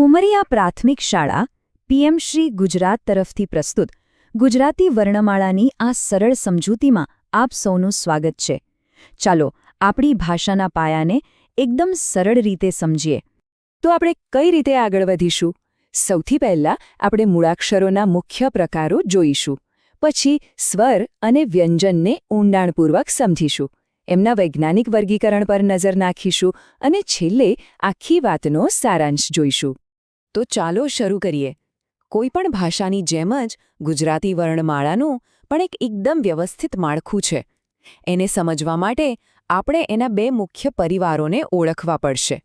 ઉમરિયા પ્રાથમિક શાળા પીએમ શ્રી ગુજરાત તરફથી પ્રસ્તુત. ગુજરાતી વર્ણમાળાની આ સરળ સમજૂતીમાં આપ સૌનું સ્વાગત છે. ચાલો, આપણી ભાષાના પાયાને એકદમ સરળ રીતે સમજીએ. તો આપણે કઈ રીતે આગળ વધીશું? સૌથી પહેલાં આપણે મૂળાક્ષરોના મુખ્ય પ્રકારો જોઈશું. પછી સ્વર અને વ્યંજનને ઊંડાણપૂર્વક સમજીશું. એમના વૈજ્ઞાનિક વર્ગીકરણ પર નજર નાખીશું અને છેલ્લે આખી વાતનો સારાંશ જોઈશું. તો ચાલો શરૂ કરીએ. કોઈ પણ ભાષાની જેમ જ ગુજરાતી વર્ણમાળાનું પણ એક એકદમ વ્યવસ્થિત માળખું છે. એને સમજવા માટે આપણે એના બે મુખ્ય પરિવારોને ઓળખવા પડશે.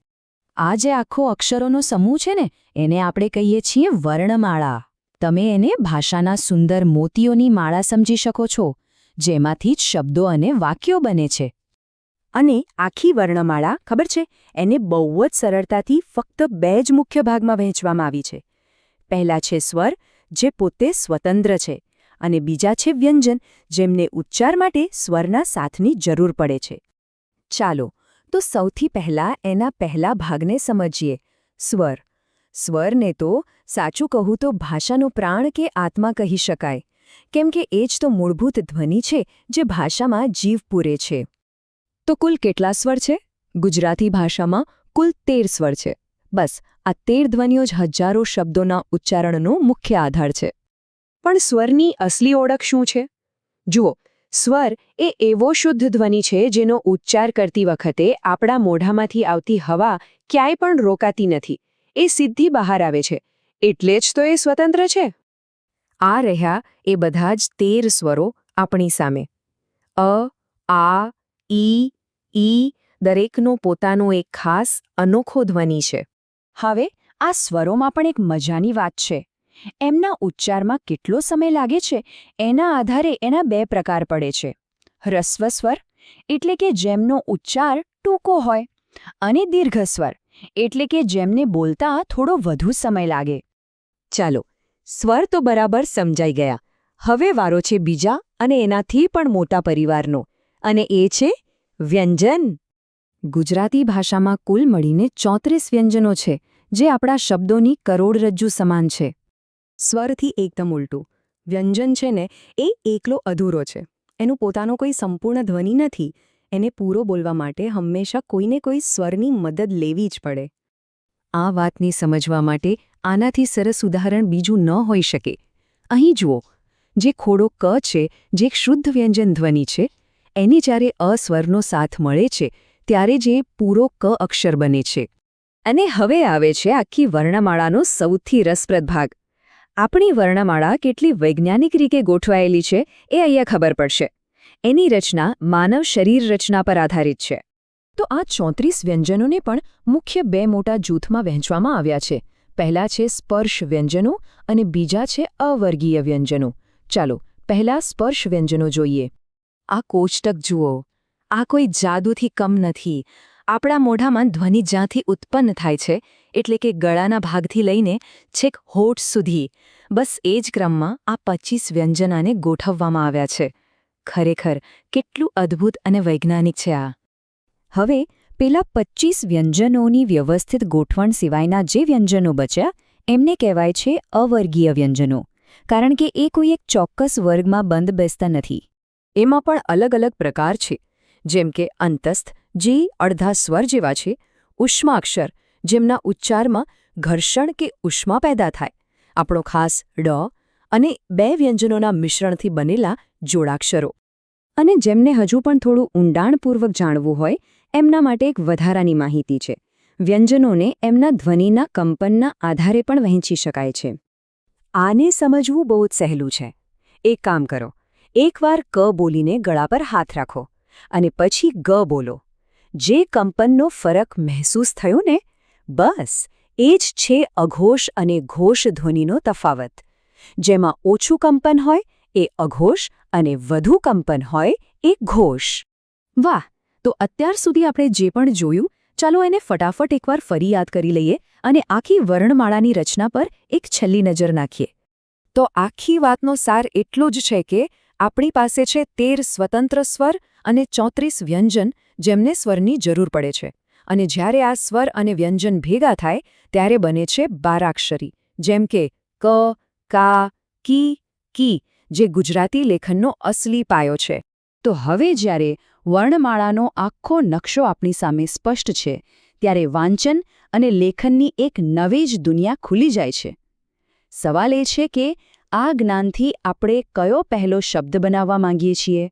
આ જે આખો અક્ષરોનો સમૂહ છે ને, એને આપણે કહીએ છીએ વર્ણમાળા. તમે એને ભાષાના સુંદર મોતીઓની માળા સમજી શકો છો, જેમાંથી જ શબ્દો અને વાક્યો બને છે. અને આખી વર્ણમાળા, ખબર છે? એને બહુ જ સરળતાથી ફક્ત બે જ મુખ્ય ભાગમાં વહેંચવામાં આવી છે. પહેલા છે સ્વર, જે પોતે સ્વતંત્ર છે, અને બીજા છે વ્યંજન, જેમને ઉચ્ચાર માટે સ્વરના સાથની જરૂર પડે છે. ચાલો, તો સૌથી પહેલા એના પહેલા ભાગને સમજીએ. સ્વર. સ્વરને તો સાચું કહું તો ભાષાનો પ્રાણ કે આત્મા કહી શકાય. કેમ કે એ જ તો મૂળભૂત ધ્વનિ છે, જે ભાષામાં જીવ પૂરે છે. તો કુલ કેટલા સ્વર છે? ગુજરાતી ભાષામાં કુલ તેર સ્વર છે. બસ, આ તેર ધ્વનિઓ જ હજારો શબ્દોના ઉચ્ચારણનો મુખ્ય આધાર છે. પણ સ્વરની અસલી ઓળખ શું છે? જુઓ, સ્વર એ એવો શુદ્ધ ધ્વનિ છે જેનો ઉચ્ચાર કરતી વખતે આપણા મોઢામાંથી આવતી હવા ક્યાંય પણ રોકાતી નથી. એ સીધી બહાર આવે છે. એટલે જ તો એ સ્વતંત્ર છે. આ રહ્યા એ બધા જ તેર સ્વરો આપણી સામે. અ, આ ઈ ઈ દરેકનો પોતાનો એક ખાસ અનોખો ધ્વનિ છે. હવે આ સ્વરોમાં પણ એક મજાની વાત છે. એમના ઉચ્ચારમાં કેટલો સમય લાગે છે એના આધારે એના બે પ્રકાર પડે છે. હ્રસ્વ સ્વર એટલે કે જેમનો ઉચ્ચાર ટૂંકો હોય અને દીર્ઘ સ્વર એટલે કે જેમને બોલતા થોડો વધુ સમય લાગે. ચાલો, સ્વર તો બરાબર સમજાઈ ગયા. હવે વારો છે બીજા અને એનાથી પણ મોટા પરિવારનો. અને એ છે વ્યંજન. ગુજરાતી ભાષામાં કુલ મળીને ચોત્રીસ વ્યંજનો છે, જે આપણા શબ્દોની કરોડરજ્જુ સમાન છે. સ્વરથી એકદમ ઉલટું. વ્યંજન છે ને, એ એકલો અધૂરો છે. એનું પોતાનો કોઈ સંપૂર્ણ ધ્વનિ નથી. એને પૂરો બોલવા માટે હંમેશા કોઈને કોઈ સ્વરની મદદ લેવી જ પડે. આ વાતને સમજવા માટે આનાથી સરસ ઉદાહરણ બીજું ન હોઈ શકે. અહીં જુઓ, જે ખોડો ક છે, જે શુદ્ધ વ્યંજન ધ્વનિ છે એની જ્યારે અસ્વરનો સાથ મળે છે, ત્યારે જે પૂરો ક અક્ષર બને છે. અને હવે આવે છે આખી વર્ણમાળાનો સૌથી રસપ્રદ ભાગ. આપણી વર્ણમાળા કેટલી વૈજ્ઞાનિક રીતે ગોઠવાયેલી છે એ અહીંયા ખબર પડશે. એની રચના માનવ શરીર રચના પર આધારિત છે. તો આ ચોત્રીસ વ્યંજનોને પણ મુખ્ય બે મોટા જૂથમાં વહેંચવામાં આવ્યા છે. પહેલા છે સ્પર્શ વ્યંજનો અને બીજા છે અવર્ગીય વ્યંજનો. ચાલો પહેલા સ્પર્શ વ્યંજનો જોઈએ. આ કોષ્ટક જુઓ. આ કોઈ જાદુથી કમ નથી. આપણા મોઢામાં ધ્વનિ જ્યાંથી ઉત્પન્ન થાય છે, એટલે કે ગળાના ભાગથી લઈને છેક હોઠ સુધી. બસ એ જ ક્રમમાં આ પચીસ વ્યંજનાને ગોઠવવામાં આવ્યા છે. ખરેખર, કેટલું અદ્ભુત અને વૈજ્ઞાનિક છે આ. હવે, પેલા પચીસ વ્યંજનોની વ્યવસ્થિત ગોઠવણ સિવાયના જે વ્યંજનો બચ્યા, એમને કહેવાય છે અવર્ગીય વ્યંજનો. કારણ કે એ કોઈ એક ચોક્કસ વર્ગમાં બંધ બેસતા નથી. એમાં પણ અલગ અલગ પ્રકાર છે. જેમ કે અંતસ્થ, જે અડધા સ્વર જેવા છે. ઉષ્માક્ષર, જેમના ઉચ્ચારમાં ઘર્ષણ કે ઉષ્મા પેદા થાય. આપણો ખાસ ડ અને બે વ્યંજનોના મિશ્રણથી બનેલા જોડાક્ષરો. અને જેમને હજુ પણ થોડું ઊંડાણપૂર્વક જાણવું હોય, એમના માટે એક વધારાની માહિતી છે. વ્યંજનોને એમના ધ્વનિના કંપનના આધારે પણ વહેંચી શકાય છે. આને સમજવું બહુ જ સહેલું છે. એક કામ કરો એકવાર ક બોલીને ગળા પર હાથ રાખો અને પછી ગ બોલો. જે કંપનનો ફરક મહેસૂસ થયો ને, બસ, એ જ છે અઘોષ અને ઘોષ ધ્વનિનો તફાવત. જેમાં ઓછું કંપન હોય, એ અઘોષ અને વધુ કંપન હોય, એ ઘોષ. વાહ, તો અત્યાર સુધી આપણે જે પણ જોયું, ચાલો એને ફટાફટ એકવાર ફરી યાદ કરી લઈએ અને આખી વર્ણમાળાની રચના પર એક છેલ્લી નજર નાખીએ. તો આખી વાતનો સાર એટલો જ છે કે આપણી પાસે છે તેર સ્વતંત્ર સ્વર અને ચોત્રીસ વ્યંજન જેમને સ્વરની જરૂર પડે છે. અને જ્યારે આ સ્વર અને વ્યંજન ભેગા થાય, ત્યારે બને છે બારાક્ષરી, જેમ કે ક, કા, કી કી, જે ગુજરાતી લેખનનો અસલી પાયો છે. તો હવે જ્યારે વર્ણમાળાનો આખો નકશો આપણી સામે સ્પષ્ટ છે, ત્યારે વાંચન અને લેખનની એક નવી જ દુનિયા ખુલી જાય છે. સવાલ એ છે કે આ જ્ઞાનથી આપણે કયો પહેલો શબ્દ બનાવવા માંગીએ છીએ?